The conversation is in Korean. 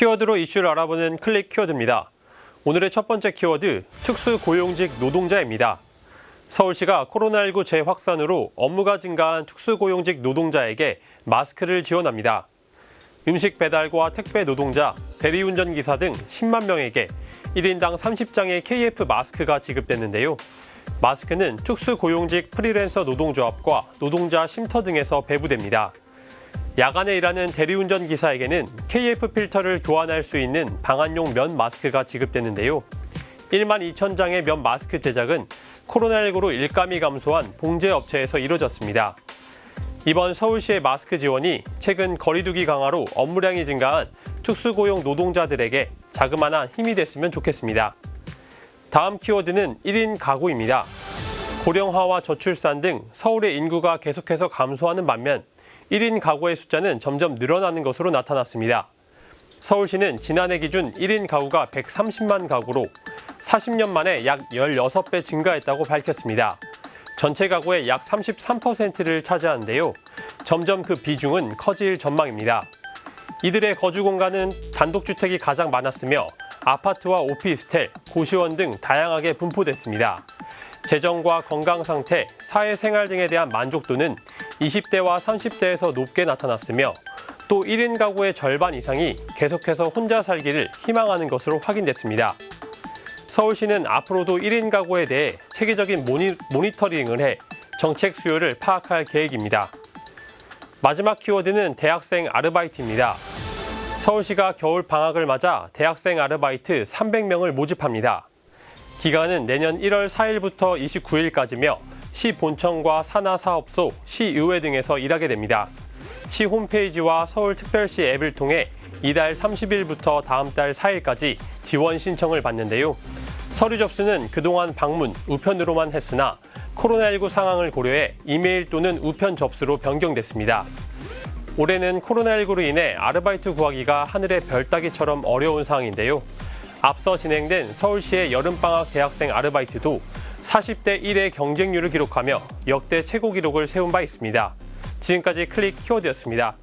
키워드로 이슈를 알아보는 클릭 키워드입니다. 오늘의 첫 번째 키워드 특수 고용직 노동자입니다. 서울시가 코로나19 재확산으로 업무가 증가한 특수고용직 노동자에게 마스크를 지원합니다. 음식 배달과 택배 노동자, 대리운전 기사 등 10만 명에게 1인당 30장의 KF 마스크가 지급됐는데요. 마스크는 특수고용직 프리랜서 노동조합과 노동자 쉼터 등에서 배부됩니다. 야간에 일하는 대리운전 기사에게는 KF 필터를 교환할 수 있는 방한용 면 마스크가 지급됐는데요. 1만 2천 장의 면 마스크 제작은 코로나19로 일감이 감소한 봉제 업체에서 이뤄졌습니다. 이번 서울시의 마스크 지원이 최근 거리두기 강화로 업무량이 증가한 특수고용 노동자들에게 자그마한 힘이 됐으면 좋겠습니다. 다음 키워드는 1인 가구입니다. 고령화와 저출산 등 서울의 인구가 계속해서 감소하는 반면 1인 가구의 숫자는 점점 늘어나는 것으로 나타났습니다. 서울시는 지난해 기준 1인 가구가 130만 가구로 40년 만에 약 16배 증가했다고 밝혔습니다. 전체 가구의 약 33%를 차지하는데요. 점점 그 비중은 커질 전망입니다. 이들의 거주 공간은 단독주택이 가장 많았으며 아파트와 오피스텔, 고시원 등 다양하게 분포됐습니다. 재정과 건강 상태, 사회생활 등에 대한 만족도는 20대와 30대에서 높게 나타났으며 또 1인 가구의 절반 이상이 계속해서 혼자 살기를 희망하는 것으로 확인됐습니다. 서울시는 앞으로도 1인 가구에 대해 체계적인 모니, 모니터링을 해 정책 수요를 파악할 계획입니다. 마지막 키워드는 대학생 아르바이트입니다. 서울시가 겨울 방학을 맞아 대학생 아르바이트 300명을 모집합니다. 기간은 내년 1월 4일부터 29일까지며 시 본청과 산하 사업소, 시의회 등에서 일하게 됩니다. 시 홈페이지와 서울특별시 앱을 통해 이달 30일부터 다음 달 4일까지 지원 신청을 받는데요. 서류 접수는 그동안 방문, 우편으로만 했으나 코로나19 상황을 고려해 이메일 또는 우편 접수로 변경됐습니다. 올해는 코로나19로 인해 아르바이트 구하기가 하늘의 별 따기처럼 어려운 상황인데요. 앞서 진행된 서울시의 여름방학 대학생 아르바이트도 40대 1의 경쟁률을 기록하며 역대 최고 기록을 세운 바 있습니다. 지금까지 클릭 키워드였습니다.